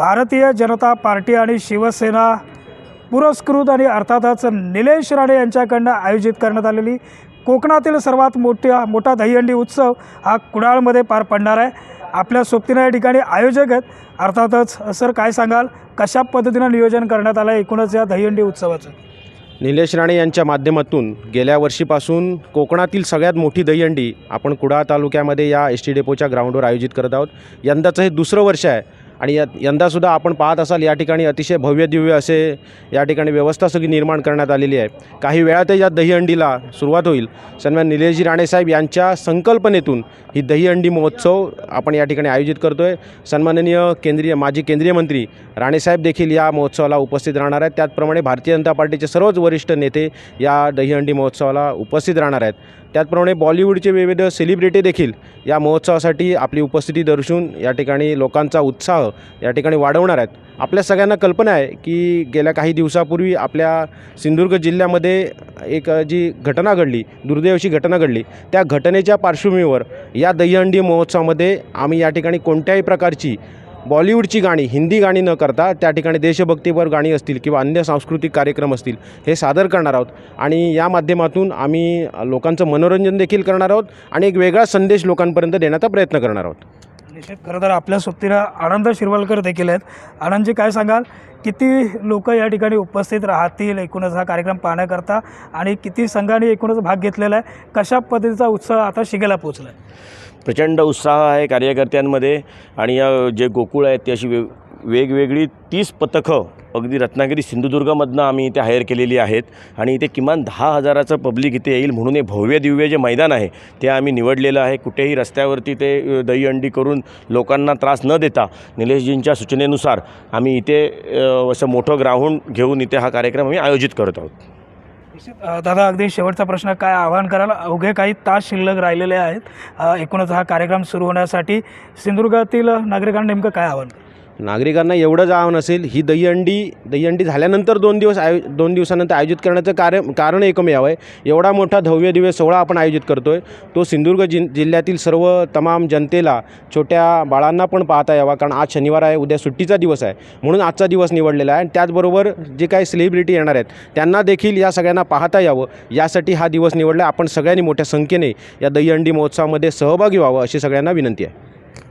Bharatiya Janata party आणि शिवसेना पुरस्कृत आणि अर्थातच निलेश राणे यांच्याकडनं आयोजित करण्यात आलेली कोकणातील सर्वात मोठ्या मोठा दहीहंडी उत्सव हा कुडाळमध्ये पार पडणार आहे. आपल्या सोबतीनं या ठिकाणी आयोजक आहेत. अर्थातच सर काय सांगाल? कशा पद्धतीनं नियोजन करण्यात आलं आहे एकूणच या दहीहंडी उत्सवाचं? निलेश राणे यांच्या माध्यमातून गेल्या वर्षीपासून कोकणातील सगळ्यात मोठी दहीहंडी आपण कुडाळ तालुक्यामध्ये या एस टी डेपोच्या ग्राउंडवर आयोजित करत आहोत. यंदाचं हे दुसरं वर्ष आहे. आणि या यंदासुद्धा आपण पाहत असाल या ठिकाणी अतिशय भव्य दिव्य असे या ठिकाणी व्यवस्था सगळी निर्माण करण्यात आलेली आहे. काही वेळातच या दहीहंडीला सुरुवात होईल. सन्मान निलेशजी राणेसाहेब यांच्या संकल्पनेतून ही दहीहंडी महोत्सव आपण या ठिकाणी आयोजित करतो आहे सन्माननीय केंद्रीय माजी केंद्रीय मंत्री राणेसाहेब देखील या महोत्सवाला उपस्थित राहणार आहेत. त्याचप्रमाणे भारतीय जनता पार्टीचे सर्वच वरिष्ठ नेते या दहीहंडी महोत्सवाला उपस्थित राहणार आहेत. त्याचप्रमाणे बॉलिवूडचे विविध सेलिब्रिटी देखील या महोत्सवासाठी आपली उपस्थिती दर्शवून या ठिकाणी लोकांचा उत्साह या ठिकाणी वाढवणार आहेत. आपल्या सगळ्यांना कल्पना आहे की गेल्या काही दिवसापूर्वी आपल्या सिंधुदुर्ग जिल्ह्यामध्ये एक जी घटना घडली दुर्दैवशी घटना घडली त्या घटनेच्या पार्श्वभूमीवर या दहीहंडी महोत्सवामध्ये आम्ही या ठिकाणी कोणत्याही प्रकारची बॉलिवूडची गाणी हिंदी गाणी न करता त्या ठिकाणी देशभक्तीपर गाणी असतील किंवा अन्य सांस्कृतिक कार्यक्रम असतील हे सादर करणार आहोत. आणि या माध्यमातून आम्ही लोकांचं मनोरंजन देखील करणार आहोत आणि एक वेगळा संदेश लोकांपर्यंत देण्याचा प्रयत्न करणार आहोत. निषेध. खरं तर आपल्या सोबतीला आनंद शिरवलकर देखील आहेत. आनंदजी काय सांगाल? किती लोक या ठिकाणी उपस्थित राहतील? एकूणच हा कार्यक्रम पाहण्याकरता आणि किती संघाने एकूणच भाग घेतलेला आहे? कशा पद्धतीचा उत्साह आता शिगेला पोचला आहे प्रचंड उत्साह आहे कार्यकर्त्यांमध्ये आणि या जे गोकुळ आहेत ते अशी वेगवेगळी तीस पथकं अगदी रत्नागिरी सिंधुदुर्गमधनं आम्ही इथे हायर केलेली आहेत. आणि इथे किमान दहा हजाराचं पब्लिक इथे येईल म्हणून हे भव्य दिव्य जे मैदान आहे ते आम्ही निवडलेलं आहे. कुठेही रस्त्यावरती ते अ, दहीहंडी करून लोकांना त्रास न देता निलेशजींच्या सूचनेनुसार आम्ही इथे असं मोठं ग्राउंड घेऊन इथे हा कार्यक्रम आम्ही आयोजित करत आहोत. दादा अगदी शेवटचा प्रश्न काय आवाहन करायला अवघे काही तास शिल्लक राहिलेले आहेत. एकूणच हा कार्यक्रम सुरू होण्यासाठी सिंधुदुर्गातील नागरिकांना नेमकं काय आव्हान? नागरिकांना एवढंच आव्हान असेल ही दहीहंडी दहीहंडी झाल्यानंतर दोन दिवस आयो दोन दिवसानंतर आयोजित करण्याचं कार्य कारण एकमेव आहे. एवढा मोठा भव्य दिव्य सोहळा आपण आयोजित करतो आहे तो सिंधुदुर्ग जिन जिल्ह्यातील सर्व तमाम जनतेला छोट्या बाळांना पण पाहता यावा कारण आज शनिवार आहे उद्या सुट्टीचा दिवस आहे. म्हणून आजचा दिवस निवडलेला आहे. आणि त्याचबरोबर जे काही सेलिब्रिटी येणार आहेत त्यांना देखील या सगळ्यांना पाहता यावं. यासाठी हा दिवस निवडला. आपण सगळ्यांनी मोठ्या संख्येने या दहीहंडी महोत्सवामध्ये सहभागी व्हावं अशी सगळ्यांना विनंती आहे.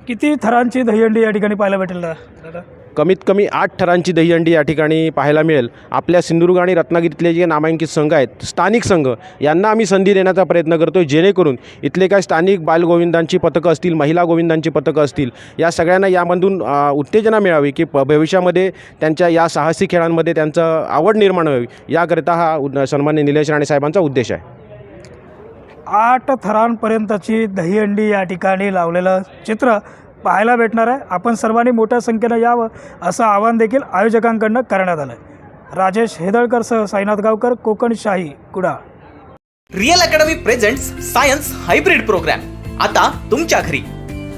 किती थरांची दहीहंडी या ठिकाणी पाहायला भेटेल दा- दादा? कमीत कमी आठ थरांची दहीहंडी या ठिकाणी पाहायला मिळेल. आपल्या सिंधुदुर्ग आणि रत्नागिरीतले जे नामांकित संघ आहेत स्थानिक संघ यांना आम्ही संधी देण्याचा प्रयत्न करतो जेणेकरून इथले काही स्थानिक बालगोविंदांची पथकं असतील महिला गोविंदांची पथकं असतील या सगळ्यांना यामधून अ, उत्तेजना मिळावी की प भविष्यामध्ये त्यांच्या या साहसी खेळांमध्ये त्यांचं आवड निर्माण व्हावी. याकरिता हा उद- सन्मान्य निलेश राणे साहेबांचा उद्देश आहे. आठ थरांपर्यंतची दहीहंडी या ठिकाणी लावलेलं चित्र पाहायला भेटणार आहे. आपण सर्वांनी मोठ्या संख्येनं यावं असं आवाहन देखील आयोजकांकडनं करण्यात आलं आहे Rajesh हेदळकरसह Sainath Gaonkar Konkan Shahi Kudal. Real academy presents science hybrid programme. आता तुमच्या घरी.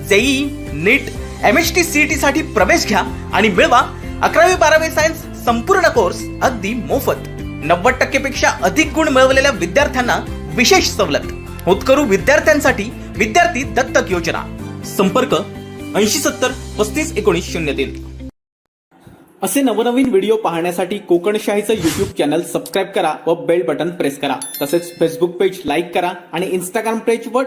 JEE NEET M H T C T साठी प्रवेश घ्या आणि मिळवा अकरावी बारावी सायन्स संपूर्ण कोर्स अगदी मोफत. नव्वद टक्केपेक्षा अधिक गुण मिळवलेल्या विद्यार्थ्यांना विशेष सवलत. होतकरू विद्यार्थ्यांसाठी विद्यार्थी दत्तक योजना. संपर्क ऐंशी सत्तर पस्तीस एकोणीस शून्य तीन. असे नवनवीन व्हिडिओ पाहण्यासाठी कोकणशाहीचं युट्यूब चॅनल सबस्क्राईब करा व बेल बटन प्रेस करा. तसेच फेसबुक पेज लाईक करा आणि इंस्टाग्राम पेज व